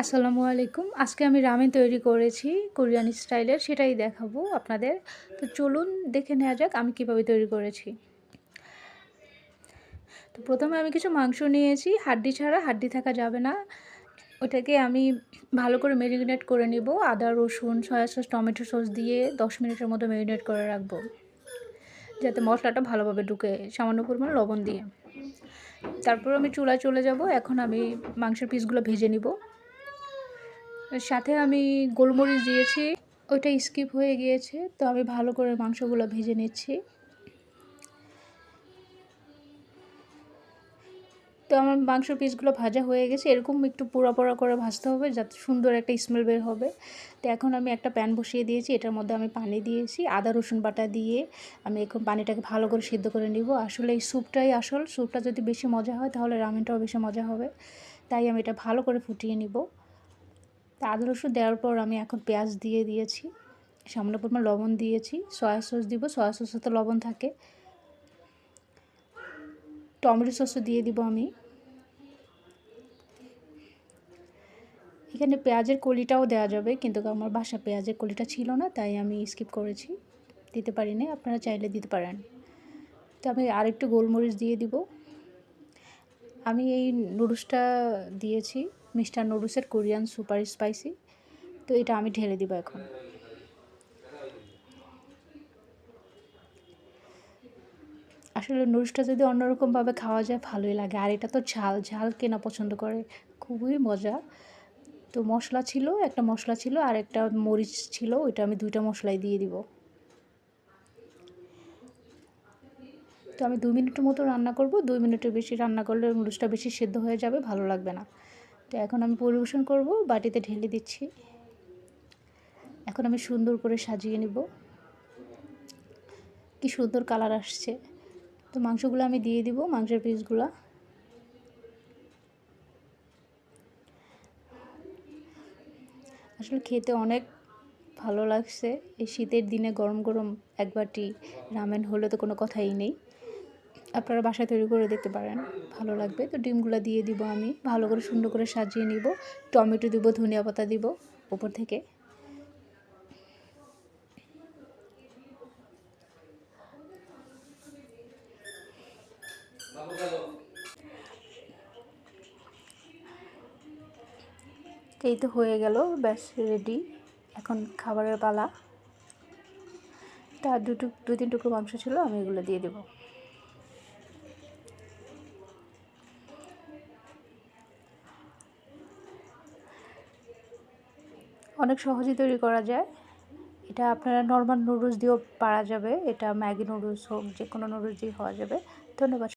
আসসালামু আলাইকুম। আজকে আমি রামেন তৈরি করেছি কোরিয়ান স্টাইলের, সেটাই দেখাবো আপনাদের। তো চলুন দেখে নেওয়া যাক আমি কীভাবে তৈরি করেছি। তো প্রথমে আমি কিছু মাংস নিয়েছি। হাড্ডি ছাড়া হাড্ডি থাকা যাবে না। ওটাকে আমি ভালো করে ম্যারিনেট করে নিব। আদা, রসুন সয়া সস টমেটো সস দিয়ে দশ মিনিটের মতো ম্যারিনেট করে রাখব। যাতে মশলাটা ভালোভাবে ঢুকে, সামান্য পরিমাণ লবণ দিয়ে। তারপর আমি চুলায় চলে যাব। এখন আমি মাংসের পিসগুলো ভেজে নিব। সাথে আমি গোলমরিচ দিয়েছি। ওইটা স্কিপ হয়ে গিয়েছে, তো আমি ভালো করে মাংসগুলো ভেজে নিচ্ছি। তো আমার মাংস পিসগুলো ভাজা হয়ে গেছে, এরকম একটু পোড়া পোড়া করে ভাজতে হবে যাতে সুন্দর একটা স্মেল বের হবে। তো এখন আমি একটা প্যান বসিয়ে দিয়েছি, এটার মধ্যে আমি পানি দিয়েছি, আদা, রসুন বাটা দিয়ে আমি এখন পানিটাকে ভালো করে সিদ্ধ করে নিব। আসলে এই স্যুপটাই আসল স্যুপটা যদি বেশি মজা হয় তাহলে রামেনটাও বেশি মজা হবে। তাই আমি এটা ভালো করে ফুটিয়ে নিব। তা আদা রসুন দেওয়ার পর আমি এখন পেঁয়াজ দিয়ে দিয়েছি। সামান্য পরিমাণ লবণ দিয়েছি। সয়া সস দিব, সয়া সসে তো লবণ থাকে। টমেটো সসও দিয়ে দিব আমি। এখানে পেঁয়াজের কলিটাও দেওয়া যাবে, কিন্তু আমার বাসা পেঁয়াজের কলিটা ছিল না, তাই আমি স্কিপ করেছি। দিতে পারি না আপনারা চাইলে দিতে পারেন। তো আমি আরেকটু গোলমরিচ দিয়ে দিব। আমি এই নুডলসটা দিয়েছি। মিস্টার নুডলসের কোরিয়ান সুপার স্পাইসি। তো এটা আমি ঢেলে দিব এখন। আসলে নুডলসটা যদি অন্যরকমভাবে খাওয়া যায়, ভালোই লাগে। আর এটা তো ঝাল ঝাল কেনা পছন্দ করে। খুবই মজা। তো মশলা ছিল, একটা মশলা ছিল আর একটা মরিচ ছিল, ওইটা আমি দুইটা মশলাই দিয়ে দিব। তো আমি দুই মিনিটের মতো রান্না করব। দুই মিনিটের বেশি রান্না করলে নুডলসটা বেশি সেদ্ধ হয়ে যাবে, ভালো লাগবে না। তো এখন আমি পরিবেশন করব, বাটিতে ঢেলে দিচ্ছি। এখন আমি সুন্দর করে সাজিয়ে নিব। কি সুন্দর কালার আসছে। তো মাংসগুলো আমি দিয়ে দিব, মাংসের পিসগুলো। আসলে খেতে অনেক ভালো লাগছে। এই শীতের দিনে গরম গরম এক বাটি রামেন হলে তো কোনো কথাই নেই। আপনারা বাসায় তৈরি করে দেখতে পারেন। ভালো লাগবে। তো ডিমগুলো দিয়ে দিব আমি। ভালো করে সুন্দর করে সাজিয়ে নিব। টমেটো দিব, ধনিয়া পাতা দিব উপর থেকে। এই তো হয়ে গেল। ব্যাস রেডি এখন খাবারের পালা। তার দুটো দু তিন টুকরো মাংস ছিল, আমি এগুলো দিয়ে দেবো। অনেক সহজেই তৈরি করা যায়। এটা আপনারা নর্মাল নুডলস দিয়েও পারা যাবে। এটা ম্যাগি নুডলস হোক যে কোনো নুডলস দিয়ে হওয়া যাবে। ধন্যবাদ।